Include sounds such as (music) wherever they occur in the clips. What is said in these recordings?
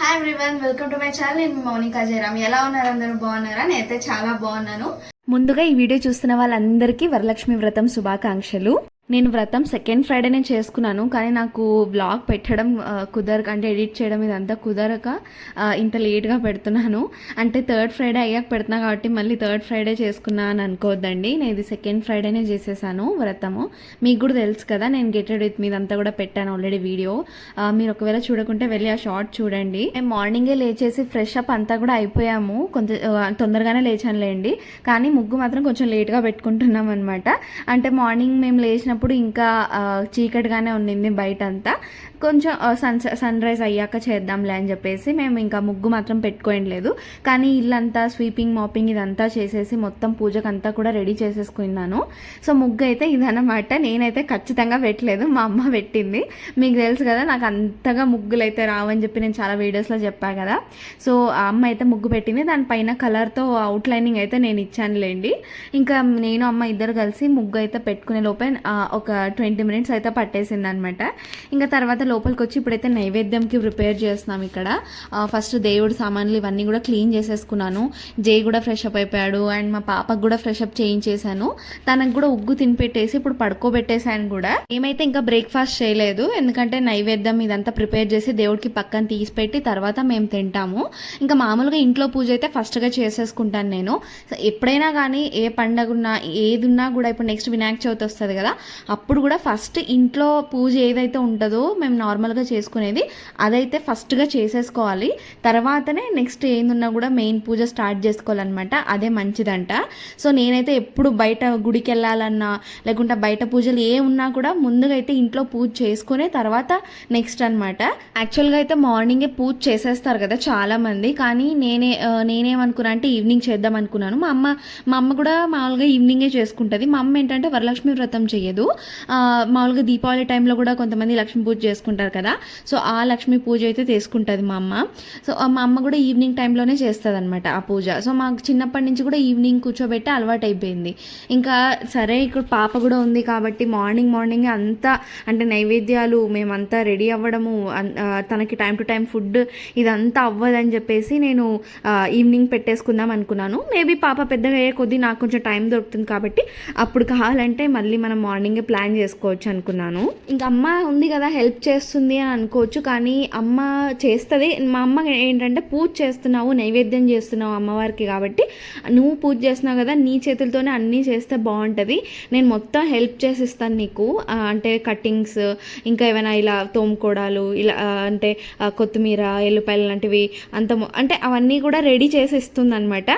Hi everyone welcome to my channel నేను మౌనికా జయరామ్. ఎలా ఉన్నారు అందరూ? బాగున్నారా? నేనైతే చాలా బాగున్నాను. ముందుగా ఈ వీడియో చూస్తున్న వాళ్ళందరికీ వరలక్ష్మి వ్రతం శుభాకాంక్షలు. నేను వ్రతం సెకండ్ ఫ్రైడేనే చేసుకున్నాను కానీ నాకు బ్లాగ్ పెట్టడం కుదరక అంటే ఎడిట్ చేయడం ఇదంతా కుదరక ఇంత లేట్గా పెడుతున్నాను. అంటే థర్డ్ ఫ్రైడే అయ్యాక పెడుతున్నా కాబట్టి మళ్ళీ థర్డ్ ఫ్రైడే చేసుకున్నా అని అనుకోవద్దండి. నేను ఇది సెకండ్ ఫ్రైడేనే చేసేసాను వ్రతము. మీకు కూడా తెలుసు కదా నేను గెటెడ్ విత్ మీదంతా కూడా పెట్టాను ఆల్రెడీ వీడియో మీరు ఒకవేళ చూడకుంటే వెళ్ళి ఆ షార్ట్ చూడండి. మేము మార్నింగే లేచేసి ఫ్రెష్ అప్ అంతా కూడా అయిపోయాము. కొంత తొందరగానే తొందరగానే లేచానులేండి. కానీ ముగ్గు మాత్రం కొంచెం లేట్గా పెట్టుకుంటున్నాం అనమాట అంటే మార్నింగ్ మేము లేచినప్పుడు ఇంకా చీకటిగానే ఉండింది బయట అంతా కొంచెం సన్ సన్ రైజ్ అయ్యాక చేద్దాంలే అని చెప్పేసి మేము ఇంకా ముగ్గు మాత్రం పెట్టుకోవడం లేదు కానీ ఇల్లంతా స్వీపింగ్ మాపింగ్ ఇదంతా చేసేసి మొత్తం పూజకంతా కూడా రెడీ చేసేసుకున్నాను. సో ముగ్గు అయితే ఇదన్నమాట. నేనైతే ఖచ్చితంగా పెట్టలేదు. మా అమ్మ పెట్టింది. మీకు తెలుసు కదా నాకు అంతగా ముగ్గులు అయితే రావని చెప్పి నేను చాలా వీడియోస్లో చెప్పా కదా. సో ఆ అమ్మ అయితే ముగ్గు పెట్టింది. దానిపైన కలర్తో అవుట్లైనింగ్ అయితే నేను ఇచ్చానులేండి. ఇంకా నేను అమ్మ ఇద్దరు కలిసి ముగ్గు అయితే పెట్టుకునే లోపే ఒక ట్వంటీ మినిట్స్ అయితే పట్టేసింది అనమాట ఇంకా తర్వాత లోపలికి వచ్చి ఇప్పుడైతే నైవేద్యంకి ప్రిపేర్ చేస్తున్నాం ఇక్కడ. ఫస్ట్ దేవుడి సామాన్లు ఇవన్నీ కూడా క్లీన్ చేసేసుకున్నాను. జే కూడా ఫ్రెష్ అప్ అయిపోయాడు. అండ్ మా పాపకు కూడా ఫ్రెష్ అప్ చేయించేసాను తనకు కూడా ఉగ్గు తినిపెట్టేసి ఇప్పుడు పడుకోబెట్టేసాను కూడా. ఏమైతే ఇంకా బ్రేక్ఫాస్ట్ చేయలేదు. ఎందుకంటే నైవేద్యం ఇదంతా ప్రిపేర్ చేసి దేవుడికి పక్కన తీసి పెట్టి తర్వాత మేము తింటాము. ఇంకా మామూలుగా ఇంట్లో పూజ అయితే ఫస్ట్గా చేసేసుకుంటాను నేను. ఎప్పుడైనా కానీ ఏ పండగ ఉన్నా ఏది ఉన్నా కూడా ఇప్పుడు నెక్స్ట్ వినాయక చవితి వస్తుంది కదా అప్పుడు కూడా ఫస్ట్ ఇంట్లో పూజ ఏదైతే ఉంటుందో మేము నార్మల్గా చేసుకునేది అదైతే ఫస్ట్గా చేసేసుకోవాలి. తర్వాతనే నెక్స్ట్ ఏందున్నా కూడా మెయిన్ పూజ స్టార్ట్ చేసుకోవాలన్నమాట. అదే మంచిదంట. సో నేనైతే ఎప్పుడు బయట గుడికి వెళ్ళాలన్నా లేకుంటే బయట పూజలు ఏ ఉన్నా కూడా ముందుగా అయితే ఇంట్లో పూజ చేసుకునే తర్వాత నెక్స్ట్ అనమాట యాక్చువల్గా అయితే మార్నింగే పూజ చేసేస్తారు కదా చాలామంది. కానీ నేనే నేనేమనుకున్నా అంటే ఈవినింగ్ చేద్దాం అనుకున్నాను. మా అమ్మ మా అమ్మ కూడా మామూలుగా ఈవినింగే చేసుకుంటుంది. మా అమ్మ ఏంటంటే వరలక్ష్మి వ్రతం చేయదు మామూలుగా దీపావళి టైంలో కూడా కొంతమంది లక్ష్మీ పూజ చేసుకుంటారు. కదా. సో ఆ లక్ష్మీ పూజ అయితే తీసుకుంటుంది మా అమ్మ. సో మా అమ్మ కూడా ఈవినింగ్ టైంలోనే చేస్తుంది అనమాట ఆ పూజ. సో మాకు చిన్నప్పటి నుంచి కూడా ఈవినింగ్ కూర్చోబెట్టి అలవాటు అయిపోయింది ఇంకా సరే ఇక్కడ పాప కూడా ఉంది కాబట్టి మార్నింగ్ మార్నింగ్ అంతా అంటే నైవేద్యాలు మేమంతా రెడీ అవ్వడము తనకి టైం టు టైం ఫుడ్ ఇదంతా అవ్వదని చెప్పేసి నేను ఈవినింగ్ పెట్టేసుకుందాం అనుకున్నాను. మేబీ పాప పెద్దగా అయ్యే కొద్దీ నాకు కొంచెం టైం దొరుకుతుంది కాబట్టి అప్పుడు కావాలంటే మళ్ళీ మనం మార్నింగే ప్లాన్ చేసుకోవచ్చు అనుకున్నాను. ఇంకా అమ్మ ఉంది కదా హెల్ప్ చేసి చేస్తుంది అని అనుకోవచ్చు. కానీ అమ్మ చేస్తుంది. మా అమ్మ ఏంటంటే పూజ చేస్తున్నావు నైవేద్యం చేస్తున్నావు అమ్మవారికి కాబట్టి నువ్వు పూజ చేస్తున్నావు కదా నీ చేతులతోనే అన్నీ చేస్తే బాగుంటుంది. నేను మొత్తం హెల్ప్ చేసి ఇస్తాను నీకు అంటే కట్టింగ్స్ ఇంకా ఏమైనా ఇలా తోముకోవడాలు ఇలా అంటే కొత్తిమీర ఎల్లుపాయలు లాంటివి అంత అంటే అవన్నీ కూడా రెడీ చేసి ఇస్తుంది అనమాట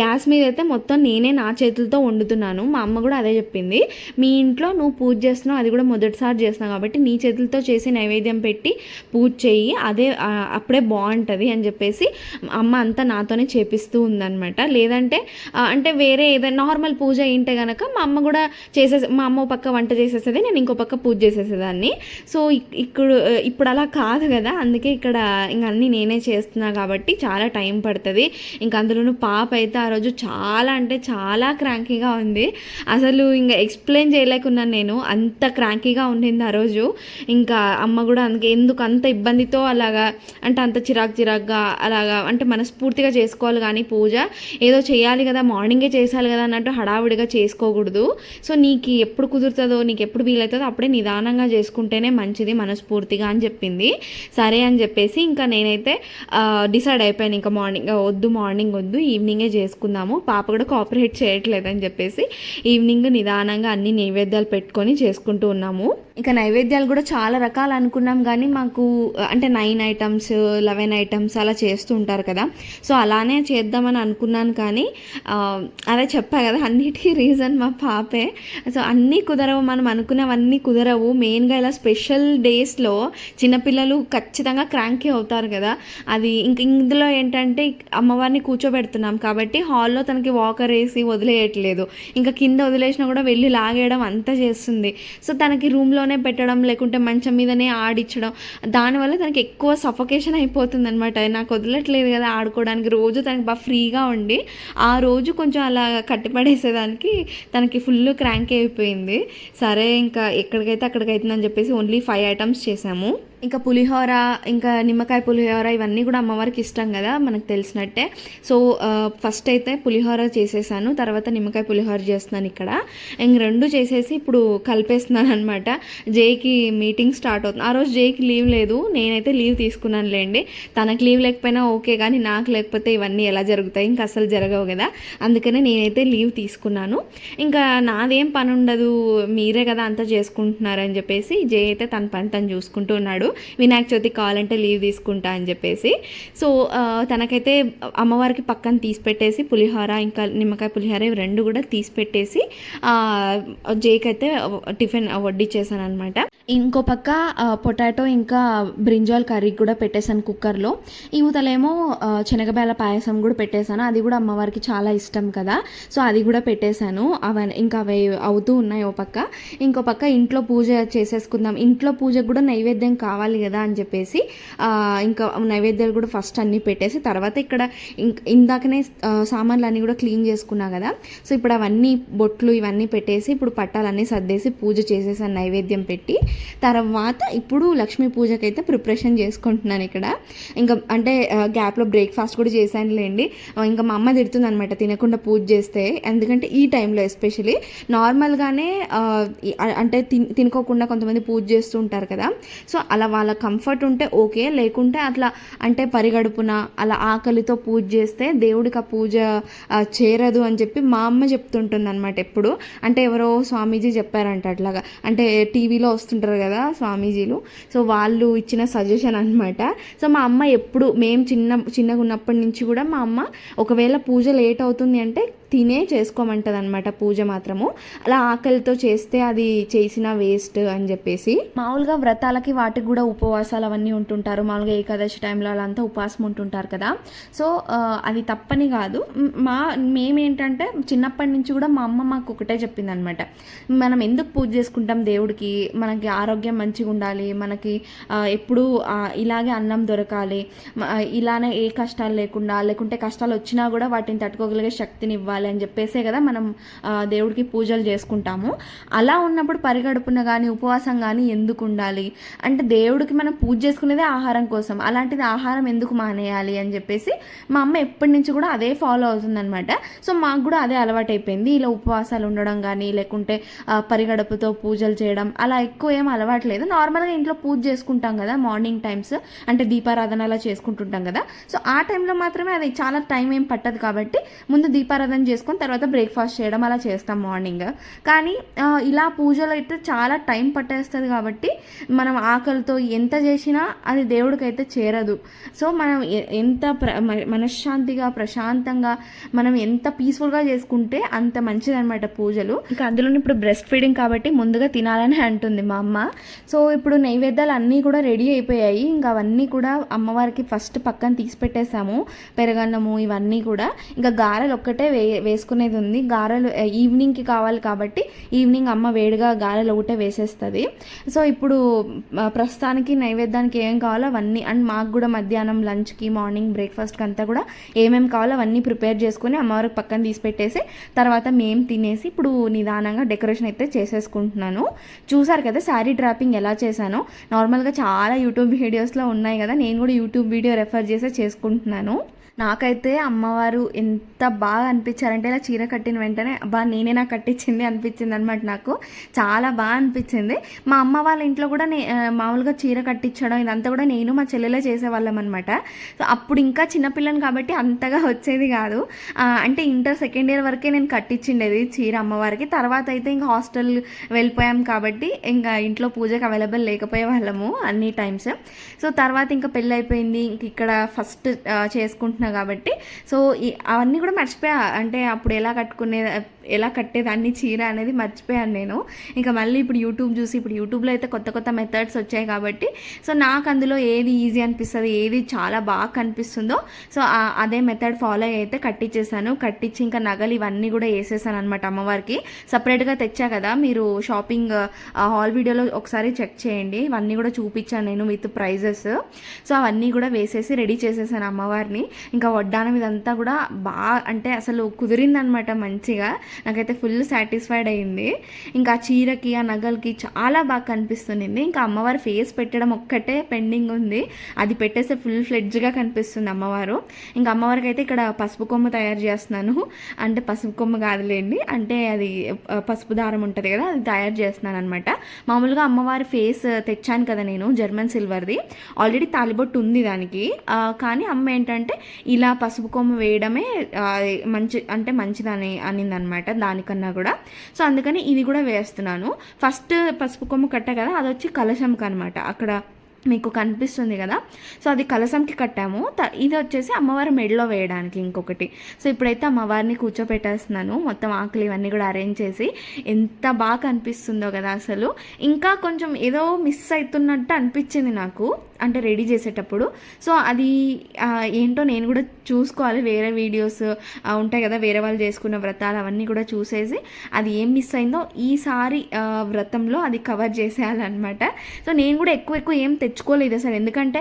గ్యాస్ మీద అయితే మొత్తం నేనే నా చేతులతో వండుతున్నాను. మా అమ్మ కూడా అదే చెప్పింది. మీ ఇంట్లో నువ్వు పూజ చేస్తున్నావు అది కూడా మొదటిసారి చేస్తున్నావు కాబట్టి నీ చేతులతో చేసి నైవేద్యం పెట్టి పూజ చేయి అదే అప్పుడే బాగుంటుంది అని చెప్పేసి అమ్మ అంతా నాతోనే చేపిస్తూ ఉందనమాట లేదంటే అంటే వేరే ఏదైనా నార్మల్ పూజ అయింటే కనుక మా అమ్మ కూడా చేసే మా అమ్మ పక్క వంట చేసేసేది నేను ఇంకో పక్క పూజ చేసేసేదాన్ని. సో ఇక్కడ ఇప్పుడు ఇప్పుడు అలా కాదు కదా అందుకే ఇక్కడ ఇంక అన్నీ నేనే చేస్తున్నా కాబట్టి చాలా టైం పడుతుంది. ఇంకా అందులోనూ పాప అయితే ఆ రోజు చాలా అంటే చాలా క్రాంకీగా ఉంది. అసలు ఇంకా ఎక్స్ప్లెయిన్ చేయలేకున్నాను నేను అంత క్రాంకీగా ఉండింది ఆ రోజు. ఇంకా అమ్మ కూడా అందుకే ఎందుకు అంత ఇబ్బందితో అలాగా అంటే అంత చిరాకు చిరాకుగా అలాగా అంటే మనస్ఫూర్తిగా చేసుకోవాలి కానీ పూజ. ఏదో చేయాలి కదా మార్నింగే చేసాలి కదా అన్నట్టు హడావుడిగా చేసుకోకూడదు. సో నీకు ఎప్పుడు కుదురుతుందో నీకు ఎప్పుడు వీలవుతుందో అప్పుడే నిదానంగా చేసుకుంటేనే మంచిది మనస్ఫూర్తిగా అని చెప్పింది. సరే అని చెప్పేసి ఇంకా నేనైతే డిసైడ్ అయిపోయాను. ఇంకా మార్నింగ్ వద్దు మార్నింగ్ వద్దు ఈవినింగే చేసుకుందాము. పాప కూడా కోఆపరేట్ చేయట్లేదు అని చెప్పేసి ఈవినింగ్ నిదానంగా అన్ని నైవేద్యాలు పెట్టుకొని చేసుకుంటూ ఉన్నాము. ఇక నైవేద్యాలు కూడా చాలా రకాలు అనుకున్నాం కానీ మాకు అంటే నైన్ ఐటమ్స్ లెవెన్ ఐటమ్స్ అలా చేస్తూ ఉంటారు కదా. సో అలానే చేద్దామని అనుకున్నాను కానీ అదే చెప్పా కదా అన్నిటికీ రీజన్ మా పాపే. సో అన్నీ కుదరవు మనం అనుకున్నవన్నీ కుదరవు. మెయిన్గా ఇలా స్పెషల్ డేస్లో చిన్నపిల్లలు ఖచ్చితంగా క్రాంకీ అవుతారు కదా. అది ఇంక ఇందులో ఏంటంటే అమ్మవారిని కూర్చోబెడుతున్నాం కాబట్టి హాల్లో తనకి వాకర్ వేసి వదిలేయట్లేదు. ఇంకా కింద వదిలేసినా కూడా వెళ్ళి లాగేయడం అంతా చేస్తుంది. సో తనకి రూమ్లో రూమ్లోనే పెట్టడం లేకుంటే మంచం మీదనే ఆడిచ్చడం దానివల్ల తనకి ఎక్కువ సఫకేషన్ అయిపోతుంది అనమాట నాకు వదలట్లేదు కదా ఆడుకోవడానికి. రోజు తనకి బాగా ఫ్రీగా ఉండి ఆ రోజు కొంచెం అలా కట్టిపడేసేదానికి తనకి ఫుల్ క్రాంక్ అయిపోయింది. సరే ఇంకా ఎక్కడికైతే అక్కడికైతుందని చెప్పేసి ఓన్లీ ఫైవ్ ఐటమ్స్ చేసాము. ఇంకా పులిహోర ఇంకా నిమ్మకాయ పులిహోర ఇవన్నీ కూడా అమ్మవారికి ఇష్టం కదా మనకు తెలిసినట్టే. సో ఫస్ట్ అయితే పులిహోర చేసేసాను తర్వాత నిమ్మకాయ పులిహోర చేస్తున్నాను ఇక్కడ. ఇంక రెండు చేసేసి ఇప్పుడు కలిపేస్తున్నాను అనమాట జేకి మీటింగ్ స్టార్ట్ అవుతుంది. ఆ రోజు జేకి లీవ్ లేదు నేనైతే లీవ్ తీసుకున్నాను లేండి తనకు లీవ్ లేకపోయినా ఓకే కానీ నాకు లేకపోతే ఇవన్నీ ఎలా జరుగుతాయి? ఇంకా అసలు జరగవు కదా. అందుకనే నేనైతే లీవ్ తీసుకున్నాను. ఇంకా నాదేం పని ఉండదు మీరే కదా అంతా చేసుకుంటున్నారని చెప్పేసి జే అయితే తన పని తను చూసుకుంటూ ఉన్నాడు. వినాయక చవితి కావాలంటే లీవ్ తీసుకుంటా అని చెప్పేసి. సో తనకైతే అమ్మవారికి పక్కన తీసి పెట్టేసి పులిహోర ఇంకా నిమ్మకాయ పులిహోర ఇవి రెండు కూడా తీసి పెట్టేసి అయితే టిఫిన్ వడ్డిచ్చేసాను అనమాట ఇంకో పక్క పొటాటో ఇంకా బ్రింజాల్ కర్రీ కూడా పెట్టేశాను కుక్కర్లో. ఇవతలేమో శనగబేల పాయసం కూడా పెట్టేశాను. అది కూడా అమ్మవారికి చాలా ఇష్టం కదా. సో అది కూడా పెట్టేశాను. అవన్నీ ఇంకా అవి అవుతూ ఉన్నాయి ఓ పక్క. ఇంకో పక్క ఇంట్లో పూజ చేసేసుకుందాం. ఇంట్లో పూజకు కూడా నైవేద్యం కావాలి కదా అని చెప్పేసి ఇంకా నైవేద్యాలు కూడా ఫస్ట్ అన్నీ పెట్టేసి తర్వాత ఇక్కడ ఇంక్ ఇందాకనే సామాన్లు అన్నీ కూడా క్లీన్ చేసుకున్నా కదా సో ఇప్పుడు అవన్నీ బొట్లు ఇవన్నీ పెట్టేసి ఇప్పుడు పట్టాలన్నీ సర్దేసి పూజ చేసేసాను నైవేద్యం పెట్టి తర్వాత ఇప్పుడు లక్ష్మీ పూజకైతే ప్రిపరేషన్ చేసుకుంటున్నాను ఇక్కడ. ఇంకా అంటే గ్యాప్లో బ్రేక్ఫాస్ట్ కూడా చేశానులేండి. ఇంకా మా అమ్మ తిడుతుంది అనమాట తినకుండా పూజ చేస్తే ఎందుకంటే ఈ టైంలో ఎస్పెషలీ నార్మల్గానే అంటే తిన్ తినుకోకుండా కొంతమంది పూజ చేస్తూ ఉంటారు కదా సో అలా వాళ్ళ కంఫర్ట్ ఉంటే ఓకే లేకుంటే అట్లా అంటే పరిగడుపున అలా ఆకలితో పూజ చేస్తే దేవుడికి ఆ పూజ చేరదు అని చెప్పి మా అమ్మ చెప్తుంటుంది అనమాట ఎప్పుడు. అంటే ఎవరో స్వామీజీ చెప్పారంట అట్లాగా. అంటే టీవీలో వస్తుంటారు కదా స్వామీజీలు. సో వాళ్ళు ఇచ్చిన సజెషన్ అనమాట సో మా అమ్మ ఎప్పుడు మేము చిన్న చిన్నగా ఉన్నప్పటి నుంచి కూడా మా అమ్మ ఒకవేళ పూజ లేట్ అవుతుంది అంటే తినే చేసుకోమంటది అనమాట పూజ మాత్రము. అలా ఆకలితో చేస్తే అది చేసిన వేస్ట్ అని చెప్పేసి. మామూలుగా వ్రతాలకి వాటికి కూడా ఉపవాసాలు అవన్నీ ఉంటుంటారు. మామూలుగా ఏకాదశి టైంలో అలా అంతా ఉపవాసం ఉంటుంటారు కదా. సో అది తప్పని కాదు. మా మేమేంటంటే చిన్నప్పటి నుంచి కూడా మా అమ్మ మాకు ఒకటే చెప్పింది అనమాట మనం ఎందుకు పూజ చేసుకుంటాం దేవుడికి? మనకి ఆరోగ్యం మంచిగా ఉండాలి. మనకి ఎప్పుడు ఎప్పుడూ ఇలాగే అన్నం దొరకాలి. ఇలానే ఏ కష్టాలు లేకుండా లేకుంటే కష్టాలు వచ్చినా కూడా వాటిని తట్టుకోగలిగే శక్తిని ఇవ్వాలి. అని చెప్పేసే కదా మనం దేవుడికి పూజలు చేసుకుంటాము. అలా ఉన్నప్పుడు పరిగడుపున కానీ ఉపవాసం కానీ ఎందుకు ఉండాలి? అంటే దేవుడికి మనం పూజ చేసుకునేదే ఆహారం కోసం. అలాంటిది ఆహారం ఎందుకు మానేయాలి అని చెప్పేసి మా అమ్మ ఎప్పటి నుంచి కూడా అదే ఫాలో అవుతుందన్నమాట. సో మాకు కూడా అదే అలవాటు అయిపోయింది ఇలా ఉపవాసాలు ఉండడం కానీ లేకుంటే పరిగడుపుతో పూజలు చేయడం అలా ఎక్కువ ఏం అలవాట్లేదు. నార్మల్గా ఇంట్లో పూజ చేసుకుంటాం కదా మార్నింగ్ టైమ్స్ అంటే దీపారాధన అలా చేసుకుంటుంటాం కదా. సో ఆ టైంలో మాత్రమే అది చాలా టైం ఏం పట్టదు కాబట్టి ముందు దీపారాధన చేసుకొని తర్వాత బ్రేక్ఫాస్ట్ చేయడం అలా చేస్తాం మార్నింగ్ కానీ ఇలా పూజలు అయితే చాలా టైం పట్టేస్తుంది కాబట్టి మనం ఆకలితో ఎంత చేసినా అది దేవుడికి అయితే చేరదు. సో మనం ఎంత ప్ర మనశ్శాంతిగా ప్రశాంతంగా మనం ఎంత పీస్ఫుల్గా చేసుకుంటే అంత మంచిదనమాట పూజలు. ఇంకా అందులో ఇప్పుడు బ్రెస్ట్ ఫీడింగ్ కాబట్టి ముందుగా తినాలని అంటుంది మా అమ్మ. సో ఇప్పుడు నైవేద్యాలు అన్నీ కూడా రెడీ అయిపోయాయి. ఇంకా అవన్నీ కూడా అమ్మవారికి ఫస్ట్ పక్కన తీసి పెట్టేసాము పెరగన్నము ఇవన్నీ కూడా. ఇంకా గారెలు ఒక్కటే వేయ వేసుకునేది ఉంది. గారెలు ఈవినింగ్కి కావాలి కాబట్టి ఈవినింగ్ అమ్మ వేడిగా గారెలు ఒకటే వేసేస్తుంది. సో ఇప్పుడు ప్రస్తుతానికి నైవేద్యానికి ఏం కావాలో అవన్నీ అండ్ మాకు కూడా మధ్యాహ్నం లంచ్కి మార్నింగ్ బ్రేక్ఫాస్ట్కి అంతా కూడా ఏమేమి కావాలో అవన్నీ ప్రిపేర్ చేసుకుని అమ్మవారికి పక్కన తీసి పెట్టేసి తర్వాత మేము తినేసి ఇప్పుడు నిదానంగా డెకరేషన్ అయితే చేసేసుకుంటున్నాను. చూసారు కదా శారీ డ్రాపింగ్ ఎలా చేశానో? నార్మల్గా చాలా యూట్యూబ్ (laughs) వీడియోస్లో ఉన్నాయి కదా నేను కూడా యూట్యూబ్ వీడియో రెఫర్ చేసే చేసుకుంటున్నాను. నాకైతే అమ్మవారు ఎంత బాగా అనిపించారంటే ఇలా చీర కట్టిన వెంటనే బా నేనే నాకు కట్టించింది అనిపించింది అనమాట నాకు. చాలా బాగా అనిపించింది. మా అమ్మ వాళ్ళ ఇంట్లో కూడా నే మామూలుగా చీర కట్టించడం ఇదంతా కూడా నేను మా చెల్లెలే చేసేవాళ్ళం అనమాట సో అప్పుడు ఇంకా చిన్నపిల్లని కాబట్టి అంతగా వచ్చేది కాదు. అంటే ఇంటర్ సెకండ్ ఇయర్ వరకే నేను కట్టించిండేది చీర అమ్మవారికి. తర్వాత అయితే ఇంకా హాస్టల్ వెళ్ళిపోయాం కాబట్టి ఇంకా ఇంట్లో పూజకి అవైలబుల్ లేకపోయే వాళ్ళము అన్ని టైమ్స్. సో తర్వాత ఇంకా పెళ్ళి అయిపోయింది ఇంక ఇక్కడ ఫస్ట్ చేసుకుంటున్నాం కాబట్టి. సో ఈ- అవన్నీ కూడా మర్చిపోయా. అంటే అప్పుడు ఎలా కట్టుకునే ఎలా కట్టేదాన్ని చీర అనేది మర్చిపోయాను నేను. ఇంకా మళ్ళీ ఇప్పుడు యూట్యూబ్ చూసి ఇప్పుడు యూట్యూబ్లో అయితే కొత్త కొత్త మెథడ్స్ వచ్చాయి కాబట్టి. సో నాకు అందులో ఏది ఈజీ అనిపిస్తుంది ఏది చాలా బాగా కనిపిస్తుందో సో అదే మెథడ్ ఫాలో అయ్యి అయితే కట్టించేసాను కట్టించి ఇంకా నగలు ఇవన్నీ కూడా వేసేసాను అనమాట అమ్మవారికి. సపరేట్గా తెచ్చా కదా మీరు షాపింగ్ హాల్ వీడియోలో ఒకసారి చెక్ చేయండి. ఇవన్నీ కూడా చూపించాను నేను విత్ ప్రైజెస్ సో అవన్నీ కూడా వేసేసి రెడీ చేసేసాను అమ్మవారిని. ఇంకా వడ్డానం ఇదంతా కూడా బాగా అంటే అసలు కుదిరిందనమాట మంచిగా. నాకైతే ఫుల్ సాటిస్ఫైడ్ అయింది. ఇంకా ఆ చీరకి ఆ నగలకి చాలా బాగా కనిపిస్తుంది ఇంకా అమ్మవారి ఫేస్ పెట్టడం ఒక్కటే పెండింగ్ ఉంది. అది పెట్టేస్తే ఫుల్ ఫ్లెడ్జ్గా కనిపిస్తుంది అమ్మవారు. ఇంకా అమ్మవారికి అయితే ఇక్కడ పసుపు కొమ్ము తయారు చేస్తున్నాను. అంటే పసుపు కొమ్ము కాదులేండి. అంటే అది పసుపు దారం ఉంటుంది కదా అది తయారు చేస్తున్నాను అనమాట మామూలుగా అమ్మవారి ఫేస్ తెచ్చాను కదా నేను జర్మన్ సిల్వర్ది. ఆల్రెడీ తాలిబొట్టు ఉంది దానికి. కానీ అమ్మ ఏంటంటే ఇలా పసుపు కొమ్ము వేయడమే మంచి అంటే మంచిదని అనిందనమాట దానికన్నా కూడా. సో అందుకని ఇది కూడా వేస్తున్నాను. ఫస్ట్ పసుపు కొమ్ము కట్ట కదా అది వచ్చి కలశంకి అనమాట అక్కడ మీకు కనిపిస్తుంది కదా. సో అది కలసంకి కట్టాము. ఇది వచ్చేసి అమ్మవారి మెడలో వేయడానికి ఇంకొకటి. సో ఇప్పుడైతే అమ్మవారిని కూర్చోపెట్టేస్తున్నాను. మొత్తం ఆకులు ఇవన్నీ కూడా అరేంజ్ చేసి ఎంత బాగా కనిపిస్తుందో కదా అసలు. ఇంకా కొంచెం ఏదో మిస్ అవుతున్నట్టు అనిపించింది నాకు అంటే రెడీ చేసేటప్పుడు. సో అది ఏంటో నేను కూడా చూసుకోవాలి. వేరే వీడియోస్ ఉంటాయి కదా వేరే వాళ్ళు చేసుకున్న వ్రతాలు అవన్నీ కూడా చూసేసి అది ఏం మిస్ అయిందో ఈసారి వ్రతంలో అది కవర్ చేసేయాలన్నమాట. సో నేను కూడా ఎక్కువ ఎక్కువ ఏం తెచ్చుకోలేదు అసలు. ఎందుకంటే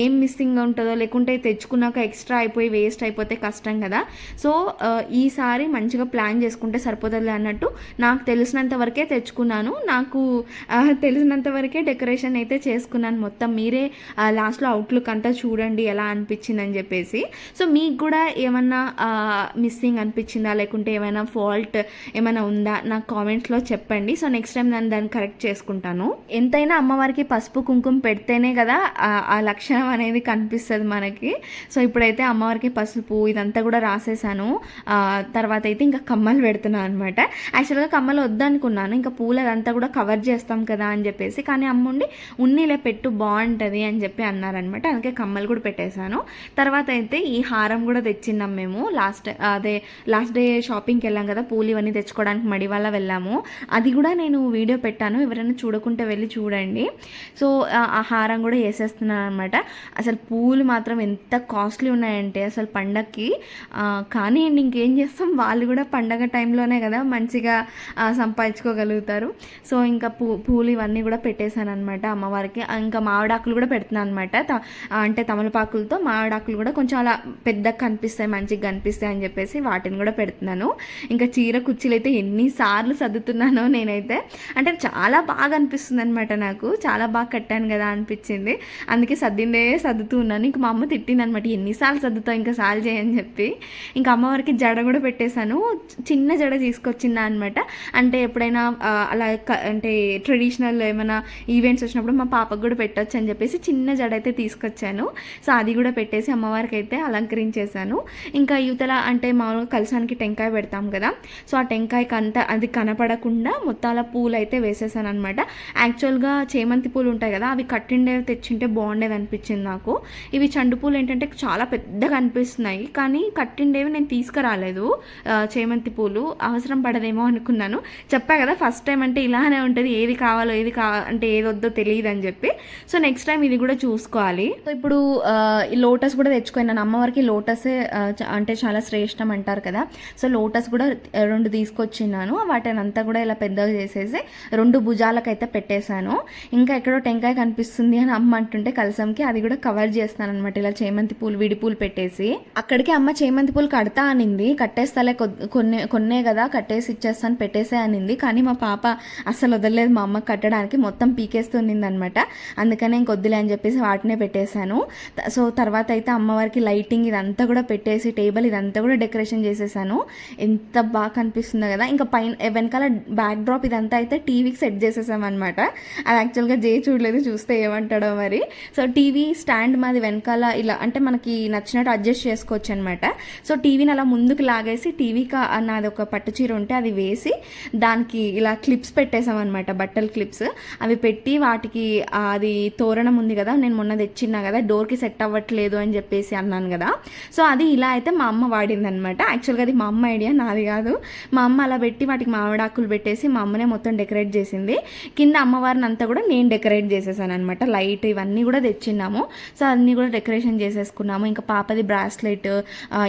ఏం మిస్సింగ్ ఉంటుందో లేకుంటే తెచ్చుకున్నాక ఎక్స్ట్రా అయిపోయి వేస్ట్ అయిపోతే కష్టం కదా. సో ఈసారి మంచిగా ప్లాన్ చేసుకుంటే సరిపోతుంది అన్నట్టు నాకు తెలిసినంత వరకే తెచ్చుకున్నాను. నాకు తెలిసినంత వరకే డెకరేషన్ అయితే చేసుకున్నాను మొత్తం. మీరే లాస్ట్లో అవుట్లుక్ అంతా చూడండి ఎలా అనిపించింది అని చెప్పేసి. సో మీకు కూడా ఏమన్నా మిస్సింగ్ అనిపించిందా? లేకుంటే ఏమైనా ఫాల్ట్ ఏమైనా ఉందా? నాకు కామెంట్స్లో చెప్పండి. సో నెక్స్ట్ టైం నేను దాన్ని కరెక్ట్ చేసుకుంటాను. ఎంతైనా అమ్మవారికి పసుపు కుంకుమ పెడితేనే కదా ఆ- లక్షణం అనేది కనిపిస్తుంది మనకి. సో ఇప్పుడైతే అమ్మవారికి పసుపు ఇదంతా కూడా రాసేసాను. తర్వాత అయితే ఇంకా కమ్మలు పెడుతున్నాను అనమాట యాక్చువల్గా కమ్మలు వద్దనుకున్నాను. ఇంకా పూలు అదంతా కూడా కవర్ చేస్తాం కదా అని చెప్పేసి కానీ అమ్ముండి ఉన్నిలే పెట్టు బాగుంటుంది అని చెప్పి అన్నారనమాట అందుకే కమ్మలు కూడా పెట్టేశాను. తర్వాత అయితే ఈ హారం కూడా తెచ్చిన్నాం మేము. లాస్ట్ అదే లాస్ట్ డే షాపింగ్కి వెళ్ళాం కదా పూలు ఇవన్నీ తెచ్చుకోవడానికి మడి వల్ల వెళ్ళాము. అది కూడా నేను వీడియో పెట్టాను. ఎవరైనా చూడకుంటే వెళ్ళి చూడండి. సో ఆ హారం కూడా వేసేస్తున్నాను అనమాట అసలు పూలు మాత్రం ఎంత కాస్ట్లీ ఉన్నాయంటే అసలు పండక్కి. కానీ ఇంకేం చేస్తాం? వాళ్ళు కూడా పండగ టైంలోనే కదా మంచిగా సంపాదించుకోగలుగుతారు. సో ఇంకా పూ పూలు ఇవన్నీ కూడా పెట్టేశాను అనమాట అమ్మవారికి. ఇంకా మామిడాకులు కూడా పెడుతున్నాను అనమాట అంటే తమలపాకులతో మామిడాకులు కూడా కొంచెం అలా పెద్దగా కనిపిస్తాయి మంచిగా కనిపిస్తాయి అని చెప్పేసి వాటిని కూడా పెడుతున్నాను. ఇంకా చీర కుర్చీలు అయితే ఎన్నిసార్లు సర్దుతున్నానో నేనైతే. అంటే చాలా బాగా అనిపిస్తుంది అనమాట నాకు. చాలా బాగా కట్టాను కదా అని అనిపించింది. అందుకే సర్దిందే సర్దుతూ ఉన్నాను. ఇంకా మా అమ్మ తిట్టింది అనమాట ఎన్నిసార్లు సర్దుతావు? ఇంకా సాల్ చేయని చెప్పి. ఇంకా అమ్మవారికి జడ కూడా పెట్టేశాను. చిన్న జడ తీసుకొచ్చిందా అనమాట. అంటే ఎప్పుడైనా అలా అంటే ట్రెడిషనల్ ఏమైనా ఈవెంట్స్ వచ్చినప్పుడు మా పాపకు కూడా పెట్టొచ్చు అని చెప్పేసి చిన్న జడ అయితే తీసుకొచ్చాను. సో అది కూడా పెట్టేసి అమ్మవారికి అయితే అలంకరించేశాను. ఇంకా యువతల అంటే మామూలుగా కలసానికి టెంకాయ పెడతాం కదా. సో ఆ టెంకాయకి అంత అది కనపడకుండా మొత్తాల పూలు అయితే వేసేసాను అనమాట యాక్చువల్గా చేమంతి పూలు ఉంటాయి కదా అవి కట్టిండేవి తెచ్చింటే బాగుండేది అనిపించింది నాకు. ఇవి చండు పూలు ఏంటంటే చాలా పెద్దగా అనిపిస్తున్నాయి కానీ కట్టిండేవి నేను తీసుకురాలేదు చేమంతి పూలు. అవసరం పడదేమో అనుకున్నాను. చెప్పా కదా ఫస్ట్ టైం అంటే ఇలానే ఉంటుంది ఏది కావాలో ఏది కా అంటే ఏది వద్దో తెలియదు అని చెప్పి. సో నెక్స్ట్ టైం ఇది కూడా చూసుకోవాలి. సో ఇప్పుడు ఈ లోటస్ కూడా తెచ్చుకున్నాను. అమ్మవారికి లోటస్ అంటే చాలా శ్రేష్టం అంటారు కదా. సో లోటస్ కూడా రెండు తీసుకొచ్చిన్నాను. వాటిని అంతా కూడా ఇలా పెద్దగా చేసేసి రెండు భుజాలకైతే పెట్టేశాను. ఇంకా ఎక్కడో టెంకాయ కనిపిస్తుంది అని అమ్మ అంటుంటే కలసంకి అది కూడా కవర్ చేస్తాను అనమాట ఇలా చేమంతి పూలు విడి పూలు పెట్టేసి. అక్కడికి అమ్మ చేమంతి పూలు కడతా అనింది. కట్టేస్తాలే కొద్- కొన్నే కొన్నే కదా కట్టేసి ఇచ్చేస్తాను పెట్టేసే అనింది. కానీ మా పాప అస్సలు వదలలేదు మా అమ్మ కట్టడానికి. మొత్తం పీకేస్తుంది అనమాట అందుకనే ఇంకొద్దులే అని చెప్పేసి వాటినే పెట్టేశాను. సో తర్వాత అయితే అమ్మవారికి లైటింగ్ ఇదంతా కూడా పెట్టేసి టేబుల్ ఇదంతా కూడా డెకరేషన్ చేసేసాను. ఎంత బాగా కనిపిస్తుందో కదా. ఇంకా పైన వెనకాల బ్యాక్ డ్రాప్ ఇదంతా అయితే టీవీకి సెట్ చేసేసాం అనమాట అది యాక్చువల్గా జే చూడలేదు చూస్తే ఏమంటాడో మరి. సో టీవీ స్టాండ్ మాది వెనకాల ఇలా అంటే మనకి నచ్చినట్టు అడ్జస్ట్ చేసుకోవచ్చు అనమాట సో టీవీని అలా ముందుకు లాగేసి టీవీకి నాది ఒక పట్టు చీర ఉంటే అది వేసి దానికి ఇలా క్లిప్స్ పెట్టేసామన్నమాట అనమాట బట్టల క్లిప్స్. అవి పెట్టి వాటికి అది తోరణం ఉంది కదా నేను మొన్న తెచ్చిన్నా కదా డోర్కి సెట్ అవ్వట్లేదు అని చెప్పేసి అన్నాను కదా. సో అది ఇలా అయితే మా అమ్మ వాడింది అనమాట యాక్చువల్గా అది మా అమ్మ ఐడియా నాది కాదు. మా అమ్మ అలా పెట్టి వాటికి మామిడాకులు పెట్టేసి మా అమ్మనే మొత్తం డెకరేట్ చేసింది. కింద అమ్మవారిని అంతా కూడా నేను డెకరేట్ చేసేసాను అనమాట అనమాట లైట్ ఇవన్నీ కూడా తెచ్చిన్నాము సో అన్నీ కూడా డెకరేషన్ చేసేసుకున్నాము. ఇంకా పాపది బ్రాస్లెట్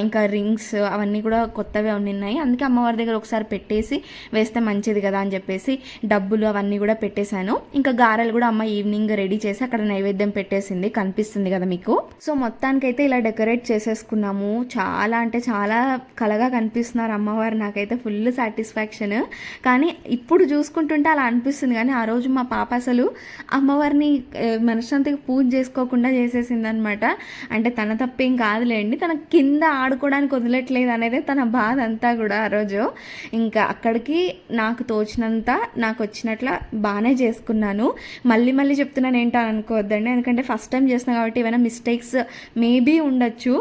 ఇంకా రింగ్స్ అవన్నీ కూడా కొత్తవే ఉన్నాయి అందుకే అమ్మవారి దగ్గర ఒకసారి పెట్టేసి వేస్తే మంచిది కదా అని చెప్పేసి డబ్బులు అవన్నీ కూడా పెట్టేశాను. ఇంకా గారెలు కూడా అమ్మ ఈవినింగ్ రెడీ చేసి అక్కడ నైవేద్యం పెట్టేసింది. కనిపిస్తుంది కదా మీకు. సో మొత్తానికైతే ఇలా డెకరేట్ చేసేసుకున్నాము. చాలా అంటే చాలా కలగా కనిపిస్తున్నారు అమ్మవారు. నాకైతే ఫుల్ సాటిస్ఫాక్షన్. కానీ ఇప్పుడు చూసుకుంటుంటే అలా అనిపిస్తుంది. కానీ ఆ రోజు మా పాప అసలు అమ్మవారిని ఏ, మనశ్శాంతిగా పూజ చేసుకోకుండా చేసేసింది అనమాట అంటే తన తప్పేం కాదులేండి. తన కింద ఆడుకోవడానికి వదిలట్లేదు అనేది తన బాధ అంతా కూడా ఆ రోజు. ఇంకా అక్కడికి నాకు తోచినంత నాకు వచ్చినట్ల బాగానే చేసుకున్నాను. మళ్ళీ మళ్ళీ చెప్తున్నాను ఏంటో అనుకోవద్దండి. ఎందుకంటే ఫస్ట్ టైం చేస్తున్నాను కాబట్టి ఏమైనా మిస్టేక్స్ మేబీ ఉండొచ్చు.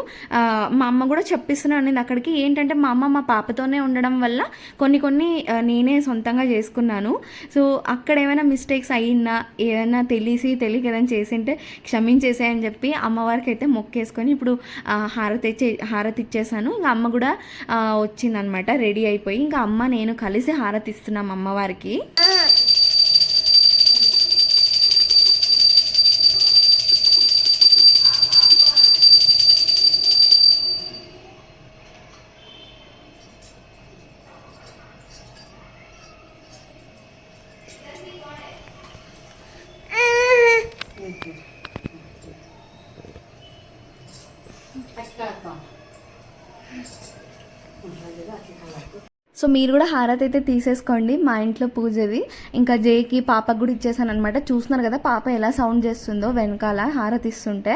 మా అమ్మ కూడా చెప్పిస్తున్నాను నేను అక్కడికి. ఏంటంటే మా అమ్మ మా పాపతోనే ఉండడం వల్ల కొన్ని కొన్ని నేనే సొంతంగా చేసుకున్నాను. సో అక్కడ ఏమైనా మిస్టేక్స్ అయినా ఏమైనా తెలిసి తెలియక ఏదైనా చేసింటే క్షమించేసాయని చెప్పి అమ్మవారికి అయితే మొక్కేసుకొని ఇప్పుడు హారతి ఇచ్చే హారతి ఇచ్చేసాను. ఇంకా అమ్మ కూడా వచ్చిందనమాట రెడీ అయిపోయి. ఇంకా అమ్మ నేను కలిసి హారతి ఇస్తున్నాం అమ్మవారికి. సో మీరు కూడా హారతి అయితే తీసేసుకోండి మా ఇంట్లో పూజది. ఇంకా జేకి పాపకు కూడా ఇచ్చేసాను అనమాట చూస్తున్నారు కదా పాప ఎలా సౌండ్ చేస్తుందో వెనకాల హారతి ఇస్తుంటే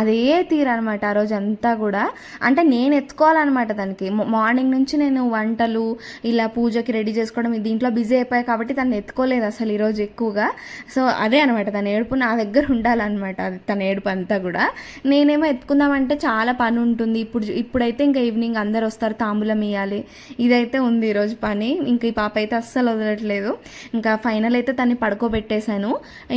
అదే తీరనమాట ఆ రోజు అంతా కూడా. అంటే నేను ఎత్తుకోవాలన్నమాట దానికి మార్నింగ్ నుంచి నేను వంటలు ఇలా పూజకి రెడీ చేసుకోవడం దీంట్లో బిజీ అయిపోయాయి కాబట్టి తను ఎత్తుకోలేదు అసలు ఈరోజు ఎక్కువగా. సో అదే అనమాట తన ఏడుపు నా దగ్గర ఉండాలన్నమాట అది తన ఏడుపు అంతా కూడా. నేనేమో ఎత్తుకుందామంటే చాలా పని ఉంటుంది. ఇప్పుడు ఇప్పుడైతే ఇంకా ఈవినింగ్ అందరు వస్తారు తాంబూలం ఇవ్వాలి ఇదైతే ఉంది. ఈరోజు పని. ఇంకా ఈ పాప అయితే అస్సలు వదలట్లేదు. ఇంకా ఫైనల్ అయితే తన్ని పడుకోబెట్టేశాను.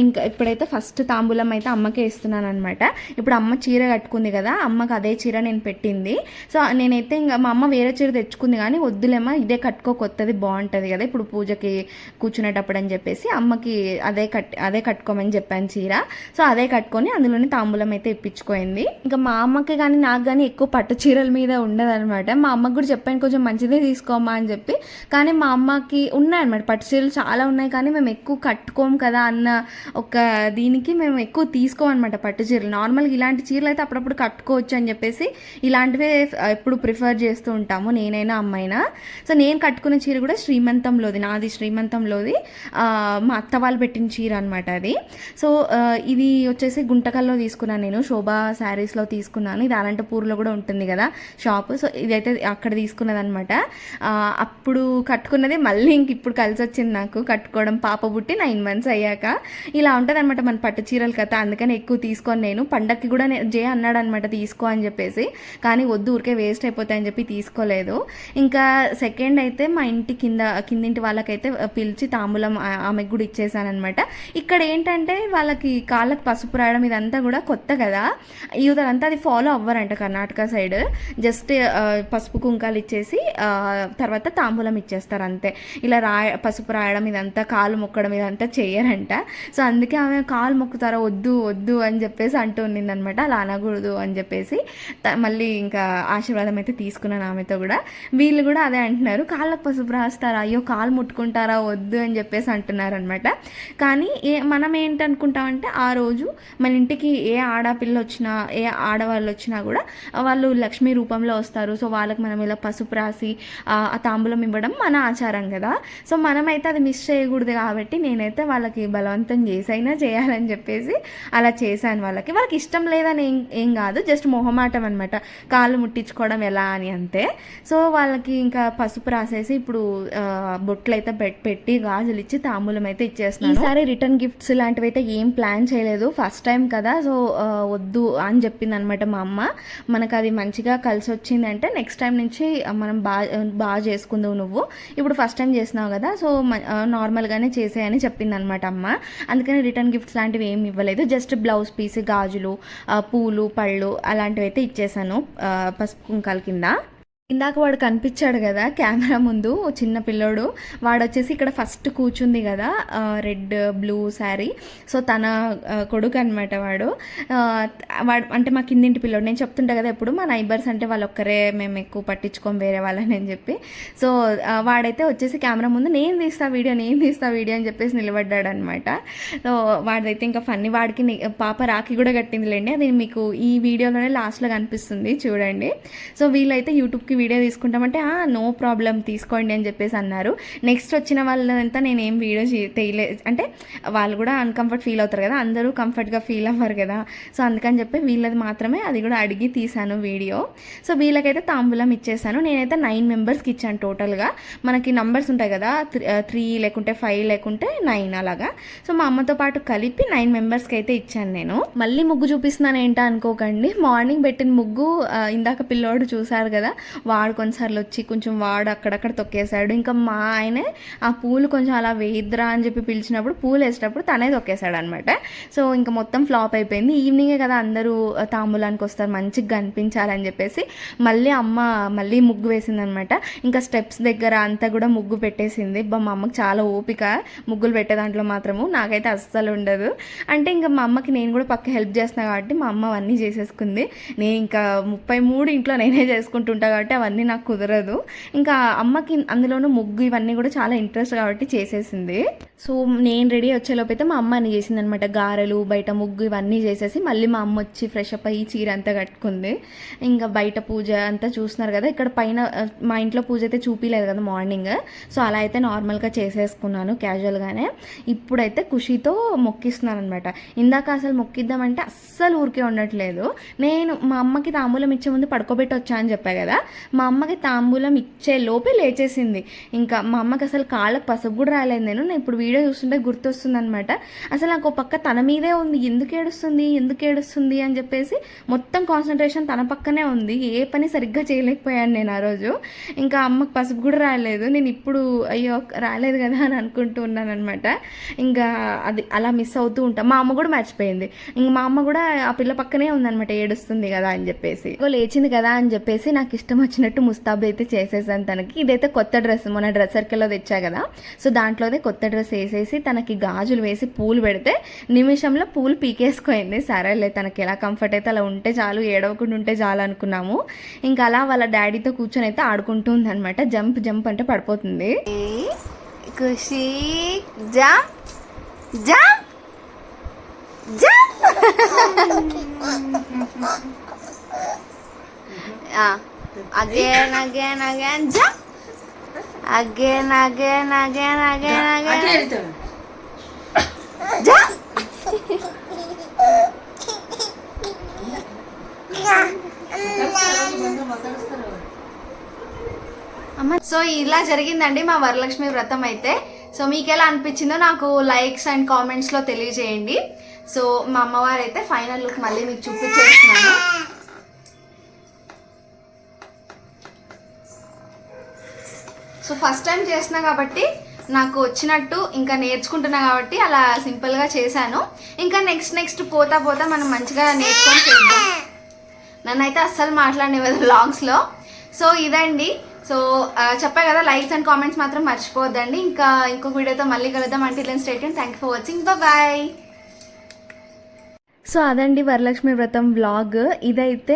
ఇంకా ఇప్పుడైతే ఫస్ట్ తాంబూలం అయితే అమ్మకే ఇస్తున్నాను అనమాట ఇప్పుడు అమ్మ చీర కట్టుకుంది కదా అమ్మకి అదే చీర నేను పెట్టింది. సో నేనైతే ఇంకా మా అమ్మ వేరే చీర తెచ్చుకుంది కానీ వద్దులేమో ఇదే కట్టుకో కొత్తది బాగుంటుంది కదా. ఇప్పుడు పూజకి కూర్చునేటప్పుడు అని చెప్పేసి అమ్మకి అదే కట్ అదే కట్టుకోమని చెప్పాను చీర. సో అదే కట్టుకొని అందులోనే తాంబూలం అయితే ఇప్పించుకోయింది. ఇంకా మా అమ్మకి కానీ నాకు కానీ ఎక్కువ పట్టు చీరల మీద ఉండదన్నమాట. మా అమ్మకి కూడా చెప్పాను కొంచెం మంచిదే తీసుకోమా అని చెప్పి చెప్పి కానీ మా అమ్మకి ఉన్నాయి అనమాట పట్టు చీరలు చాలా ఉన్నాయి కానీ మేము ఎక్కువ కట్టుకోము కదా అన్న ఒక దీనికి మేము ఎక్కువ తీసుకోమన్నమాట పట్టు చీరలు నార్మల్గా ఇలాంటి చీరలు అయితే అప్పుడప్పుడు కట్టుకోవచ్చు అని చెప్పేసి ఇలాంటివే ఎప్పుడు ప్రిఫర్ చేస్తూ ఉంటాము నేనైనా అమ్మైనా సో నేను కట్టుకున్న చీర కూడా శ్రీమంతంలోది నాది శ్రీమంతంలోది. మా అత్త వాళ్ళు పెట్టిన చీర అనమాట అది. సో ఇది వచ్చేసి గుంటకల్లో తీసుకున్నాను నేను శోభా శారీస్లో తీసుకున్నాను. ఇది అనంతపూర్లో కూడా ఉంటుంది కదా షాప్. సో ఇదైతే అక్కడ తీసుకున్నది అనమాట అప్పుడు కట్టుకున్నది మళ్ళీ ఇంక ఇప్పుడు కలిసి వచ్చింది నాకు. కట్టుకోవడం పాప పుట్టి నైన్ మంత్స్ అయ్యాక. ఇలా ఉంటుంది అనమాట మన పట్టు చీరల కథ. అందుకని ఎక్కువ తీసుకొని నేను. పండక్కి కూడా జే అన్నాడు అనమాట తీసుకో అని చెప్పేసి. కానీ వద్దు ఊరికే వేస్ట్ అయిపోతాయని చెప్పి తీసుకోలేదు. ఇంకా సెకండ్ అయితే మా ఇంటి కింద కిందింటి వాళ్ళకైతే పిలిచి తాంబూలం ఆమెకు కూడా ఇచ్చేసానమాట ఇక్కడ ఏంటంటే వాళ్ళకి కాళ్ళకి పసుపు రాయడం ఇదంతా కూడా కొత్త కదా. యువతలంతా అది ఫాలో అవ్వరంట కర్ణాటక సైడ్ జస్ట్ పసుపు కుంకాలు ఇచ్చేసి తర్వాత తర్వాత తాంబూలం ఇచ్చేస్తారు అంతే. ఇలా రాయ పసుపు రాయడం ఇదంతా కాలు మొక్కడం ఇదంతా చేయరంట సో అందుకే ఆమె కాలు మొక్కుతారా వద్దు వద్దు అని చెప్పేసి అంటూ అనమాట అలా అనకూడదు అని చెప్పేసి మళ్ళీ ఇంకా ఆశీర్వాదం అయితే తీసుకున్నాను ఆమెతో కూడా. వీళ్ళు కూడా అదే అంటున్నారు కాళ్ళకు పసుపు రాస్తారా? అయ్యో కాలు ముట్టుకుంటారా వద్దు అని చెప్పేసి అంటున్నారు అనమాట కానీ ఏ మనం ఏంటనుకుంటామంటే ఆ రోజు మన ఇంటికి ఏ ఆడపిల్ల వచ్చినా ఏ ఆడవాళ్ళు వచ్చినా కూడా వాళ్ళు లక్ష్మీ రూపంలో వస్తారు. సో వాళ్ళకి మనం ఇలా పసుపు రాసి ఆ ఆ తాంబూలం ఇవ్వడం మన ఆచారం కదా. సో మనమైతే అది మిస్ చేయకూడదు కాబట్టి నేనైతే వాళ్ళకి బలవంతం చేసైనా చేయాలని చెప్పేసి అలా చేశాను వాళ్ళకి. వాళ్ళకి ఇష్టం లేదని ఏం ఏం కాదు జస్ట్ మొహమాటం అనమాట కాళ్ళు ముట్టించుకోవడం ఎలా అని అంతే. సో వాళ్ళకి ఇంకా పసుపు రాసేసి ఇప్పుడు బొట్లు అయితే పెట్- పెట్టి గాజులు ఇచ్చి తాంబూలం అయితే ఇచ్చేస్తున్నాను. ఈసారి రిటర్న్ గిఫ్ట్స్ లాంటివి అయితే ఏం ప్లాన్ చేయలేదు. ఫస్ట్ టైం కదా. సో వద్దు అని చెప్పింది అనమాట మా అమ్మ. మనకు అది మంచిగా కలిసి వచ్చిందంటే నెక్స్ట్ టైం నుంచి మనం బాగా బాగా చేసుకుందావు నువ్వు. ఇప్పుడు ఫస్ట్ టైం చేసినావు కదా సో మ- నార్మల్గానే చేసేయని చెప్పింది అనమాట అమ్మ. అందుకని రిటర్న్ గిఫ్ట్స్ లాంటివి ఏమి ఇవ్వలేదు. జస్ట్ బ్లౌజ్ పీస్ గాజులు పూలు పళ్ళు అలాంటివి అయితే ఇచ్చేసాను పసుపు కుంకాల కింద. ఇందాక వాడు కనిపించాడు కదా కెమెరా ముందు చిన్న పిల్లోడు. వాడు వచ్చేసి ఇక్కడ ఫస్ట్ కూర్చుంది కదా రెడ్ బ్లూ శారీ. సో తన కొడుకు అనమాట వాడు. వాడు అంటే మా కిందింటి పిల్లోడు. నేను చెప్తుంటా కదా ఎప్పుడు మా నైబర్స్ అంటే వాళ్ళు ఒక్కరే మేము ఎక్కువ పట్టించుకోం వేరే వాళ్ళని అని చెప్పి. సో వాడైతే వచ్చేసి కెమెరా ముందు నేను తీస్తా వీడియో నేను తీస్తా వీడియో అని చెప్పేసి నిలబడ్డాడు అనమాట సో వాడిదైతే ఇంకా ఫన్నీ. వాడికి పాప రాఖీ కూడా కట్టిందిలేండి. అది మీకు ఈ వీడియోలోనే లాస్ట్లో కనిపిస్తుంది చూడండి. సో వీళ్ళైతే యూట్యూబ్కి వీడియో తీసుకుంటామంటే నో ప్రాబ్లం తీసుకోండి అని చెప్పేసి అన్నారు. నెక్స్ట్ వచ్చిన వాళ్ళంతా నేను ఏం వీడియో తీయలే అంటే వాళ్ళు కూడా అన్కంఫర్ట్ ఫీల్ అవుతారు కదా అందరూ కంఫర్ట్గా ఫీల్ అవ్వరు కదా. సో అందుకని చెప్పి వీళ్ళది మాత్రమే అది కూడా అడిగి తీసాను వీడియో. సో వీళ్ళకైతే తాంబూలం ఇచ్చేసాను నేనైతే నైన్ మెంబర్స్కి ఇచ్చాను టోటల్గా మనకి నంబర్స్ ఉంటాయి కదా త్రీ లేకుంటే ఫైవ్ లేకుంటే నైన్ అలాగా. సో మా అమ్మతో పాటు కలిపి నైన్ మెంబర్స్కి అయితే ఇచ్చాను నేను. మళ్ళీ ముగ్గు చూపిస్తున్నాను ఏంటా అనుకోకండి. మార్నింగ్ పెట్టిన ముగ్గు ఇందాక పిల్లోడు చూశారు కదా వాడు కొన్నిసార్లు వచ్చి కొంచెం వాడు అక్కడక్కడ తొక్కేశాడు. ఇంకా మా ఆయనే ఆ పూలు కొంచెం అలా వేయిద్రా అని చెప్పి పిలిచినప్పుడు పూలు వేసేటప్పుడు తనే తొక్కేశాడు అనమాట సో ఇంకా మొత్తం ఫ్లాప్ అయిపోయింది. ఈవినింగే కదా అందరూ తాంబూలానికి వస్తారు మంచిగా కనిపించాలని చెప్పేసి మళ్ళీ అమ్మ మళ్ళీ ముగ్గు వేసింది అనమాట ఇంకా స్టెప్స్ దగ్గర అంతా కూడా ముగ్గు పెట్టేసింది. బా మా అమ్మకి చాలా ఓపిక. ముగ్గులు పెట్టే దాంట్లో మాత్రము నాకైతే అస్సలు ఉండదు. అంటే ఇంకా మా అమ్మకి నేను కూడా పక్క హెల్ప్ చేస్తున్నా కాబట్టి మా అమ్మ అవన్నీ చేసేసుకుంది. నేను ఇంకా ముప్పై మూడు ఇంట్లో నేనే చేసుకుంటుంటా కాబట్టి అవన్నీ నాకు కుదరదు. ఇంకా అమ్మకి అందులోనూ ముగ్గు ఇవన్నీ కూడా చాలా ఇంట్రెస్ట్ కాబట్టి చేసేసింది. సో నేను రెడీ వచ్చేలోపైతే అయితే మా అమ్మ అని చేసింది అనమాట గారెలు బయట ముగ్గు ఇవన్నీ చేసేసి మళ్ళీ మా అమ్మ వచ్చి ఫ్రెష్ అప్ అయ్యి చీర అంతా కట్టుకుంది. ఇంకా బయట పూజ అంతా చూస్తున్నారు కదా ఇక్కడ పైన మా ఇంట్లో పూజ అయితే చూపించలేదు కదా మార్నింగ్ సో అలా అయితే నార్మల్గా చేసేసుకున్నాను క్యాజువల్గానే ఇప్పుడైతే ఖుషితో మొక్కిస్తున్నాను అనమాట ఇందాక అసలు మొక్కిద్దామంటే అస్సలు ఊరికే ఉండట్లేదు. నేను మా అమ్మకి తాంబూలం ఇచ్చే ముందు పడుకోబెట్టి వచ్చా అని చెప్పా కదా మా అమ్మకి తాంబూలం ఇచ్చే లోపే లేచేసింది. ఇంకా మా అమ్మకి అసలు కాళ్ళకు పసుపు కూడా రాలేదు నేను. నేను ఇప్పుడు వీడియో చూస్తుంటే గుర్తొస్తుంది అనమాట అసలు నాకు ఒక పక్క తన మీదే ఉంది. ఎందుకు ఏడుస్తుంది? ఎందుకు ఏడుస్తుంది? అని చెప్పేసి మొత్తం కాన్సన్ట్రేషన్ తన పక్కనే ఉంది. ఏ పని సరిగ్గా చేయలేకపోయాను నేను ఆ రోజు. ఇంకా అమ్మకి పసుపు కూడా రాలేదు. నేను ఇప్పుడు అయ్యో రాలేదు కదా అని అనుకుంటూ ఉన్నాను అనమాట ఇంకా అది అలా మిస్ అవుతూ ఉంటాం. మా అమ్మ కూడా మర్చిపోయింది. ఇంక మా అమ్మ కూడా ఆ పిల్ల పక్కనే ఉందనమాట ఏడుస్తుంది కదా అని చెప్పేసి. లేచింది కదా అని చెప్పేసి నాకు ఇష్టం వచ్చినట్టు ముస్తాబ్ అయితే చేసేసాను తనకి. ఇదైతే కొత్త డ్రెస్ మొన్న డ్రెస్ సర్కిల్లో తెచ్చా కదా? సో దాంట్లోనే కొత్త డ్రెస్ వేసేసి తనకి గాజులు వేసి పూలు పెడితే నిమిషంలో పూలు పీకేసుకోయింది సరేలే తనకి ఎలా కంఫర్ట్ అయితే అలా ఉంటే చాలు ఏడవకుండా ఉంటే చాలు అనుకున్నాము. ఇంకా అలా వాళ్ళ డాడీతో కూర్చొని అయితే ఆడుకుంటుంది అనమాట జంప్ జంప్ అంటే పడిపోతుంది. Khushi jump jump (laughs) again again jump again again again again again jump అమ్మ సో ఇలా జరిగిందండి మా వరలక్ష్మి వ్రతం అయితే. సో మీకు ఎలా అనిపించిందో నాకు లైక్స్ అండ్ కామెంట్స్లో తెలియజేయండి. సో మా అమ్మవారు అయితే ఫైనల్ లుక్ మళ్ళీ మీకు చూపించేస్తున్నాను. సో ఫస్ట్ టైం చేసినా కాబట్టి నాకు వచ్చినట్టు ఇంకా నేర్చుకుంటున్నా కాబట్టి అలా సింపుల్గా చేశాను. ఇంకా నెక్స్ట్ నెక్స్ట్ పోతా పోతా మనం మంచిగా నేర్చుకొని చేద్దాం. నన్నైతే అస్సలు మాట్లాడనివ్వదు బ్లాగ్స్లో సో ఇదండి. సో చెప్పా కదా లైక్స్ అండ్ కామెంట్స్ మాత్రం మర్చిపోవద్దండి. ఇంకా ఇంకొక వీడియోతో మళ్ళీ కలుద్దాం. అంటే ఇలా state thank for watching bye so అదండి వరలక్ష్మి వ్రతం వ్లాగ్ ఇదైతే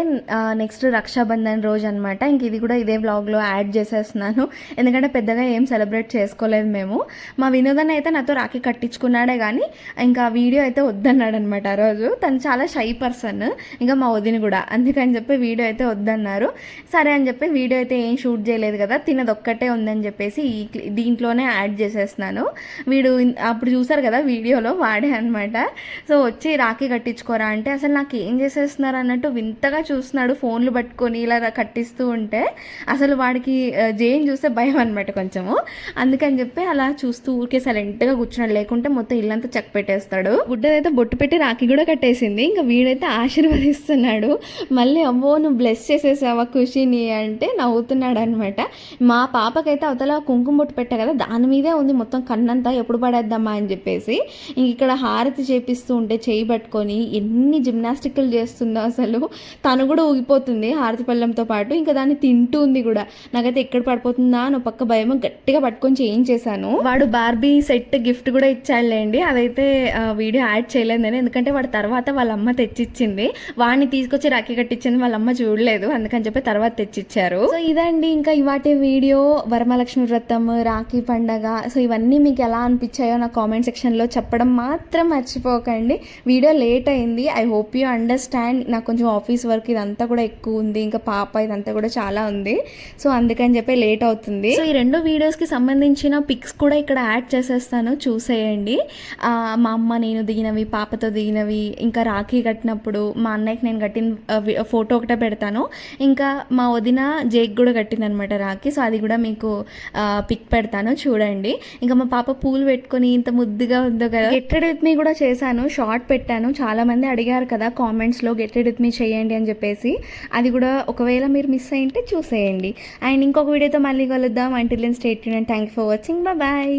నెక్స్ట్ రక్షాబంధన్ రోజు అనమాట ఇంక ఇది కూడా ఇదే వ్లాగ్లో యాడ్ చేసేస్తున్నాను. ఎందుకంటే పెద్దగా ఏం సెలబ్రేట్ చేసుకోలేదు మేము. మా వినోదన్ అయితే నాతో రాఖీ కట్టించుకున్నాడే కానీ ఇంకా వీడియో అయితే వద్దన్నాడు అనమాట ఆ రోజు. తను చాలా షై పర్సన్ ఇంకా మా వదిన కూడా. అందుకని చెప్పి వీడియో అయితే వద్దన్నారు. సరే అని చెప్పి వీడియో అయితే ఏం షూట్ చేయలేదు కదా తినది ఒక్కటే ఉందని చెప్పేసి ఈ దీంట్లోనే యాడ్ చేసేస్తున్నాను. వీడు అప్పుడు చూసారు కదా వీడియోలో వాడే అనమాట సో వచ్చి రాఖీ కట్టించుకోరా అంటే అసలు నాకు ఏం చేసేస్తున్నారు అన్నట్టు వింతగా చూస్తున్నాడు ఫోన్లు పట్టుకొని ఇలా కట్టిస్తూ ఉంటే. అసలు వాడికి జైన్ చూస్తే భయం అనమాట కొంచెము. అందుకని చెప్పి అలా చూస్తూ ఊరికే సైలెంట్గా కూర్చున్నాడు. లేకుంటే మొత్తం ఇల్లంతా చెక్ పెట్టేస్తాడు గుడ్డదైతే బొట్టు పెట్టి రాఖీ కూడా కట్టేసింది. ఇంకా వీడైతే ఆశీర్వదిస్తున్నాడు. మళ్ళీ అమ్మో నువ్వు బ్లెస్ చేసేసావా ఖుషిని అంటే నవ్వుతున్నాడు అనమాట మా పాపకైతే అవతల కుంకుమ బొట్టు పెట్టా కదా దాని మీదే ఉంది మొత్తం కన్నంతా. ఎప్పుడు పడేద్దామా అని చెప్పేసి. ఇంక ఇక్కడ హారతి చేపిస్తూ ఉంటే చేయి పట్టుకొని ఎన్ని జిమ్నాస్టిక్లు చేస్తుందో అసలు. తను కూడా ఊగిపోతుంది హారతి పళ్ళంతో పాటు. ఇంకా దాన్ని తింటూ ఉంది కూడా. నాకైతే ఎక్కడ పడిపోతుందా అని పక్క భయం గట్టిగా పట్టుకొని చేయించేశాను వాడు బార్బీ సెట్ గిఫ్ట్ కూడా ఇచ్చాడులేండి. అదైతే వీడియో యాడ్ చేయలేదు నేను ఎందుకంటే వాడు తర్వాత వాళ్ళ అమ్మ తెచ్చిచ్చింది. వాడిని తీసుకొచ్చి రాఖీ కట్టించింది వాళ్ళ అమ్మ చూడలేదు. అందుకని చెప్పి తర్వాత తెచ్చిచ్చారు. సో ఇదండి ఇంకా ఇవాటి వీడియో. వరమలక్ష్మి వ్రతం రాఖీ పండగ. సో ఇవన్నీ మీకు ఎలా అనిపించాయో నా కామెంట్ సెక్షన్లో చెప్పడం మాత్రం మర్చిపోకండి. వీడియో లేట్ అయింది. ఐ హోప్ యూ అండర్స్టాండ్ నాకు కొంచెం ఆఫీస్ వర్క్ ఇదంతా కూడా ఎక్కువ ఉంది. ఇంకా పాప ఇదంతా కూడా చాలా ఉంది. సో అందుకని చెప్పి లేట్ అవుతుంది. సో ఈ రెండు వీడియోస్కి సంబంధించిన పిక్స్ కూడా ఇక్కడ యాడ్ చేసేస్తాను. చూసేయండి. మా అమ్మ నేను దిగినవి పాపతో దిగినవి ఇంకా రాఖీ కట్టినప్పుడు మా అన్నయ్యకి నేను కట్టిన ఫోటో ఒకటే పెడతాను. ఇంకా మా వదిన జేక్ కూడా కట్టింది అనమాట రాఖీ. సో అది కూడా మీకు పిక్ పెడతాను. చూడండి. ఇంకా మా పాప పూలు పెట్టుకొని ఇంత ముద్దుగా ఉందో కదా. విత్ మీ కూడా చేశాను. షార్ట్ పెట్టాను. చాలా చాలామంది అడిగారు కదా కామెంట్స్లో గెట్ రెడ్ విత్ మీ చేయండి అని చెప్పేసి. అది కూడా ఒకవేళ మీరు మిస్ అయ్యింటే చూసేయండి. అండ్ ఇంకొక వీడియోతో మళ్ళీ కలుద్దాం. Until state and thank you for watching bye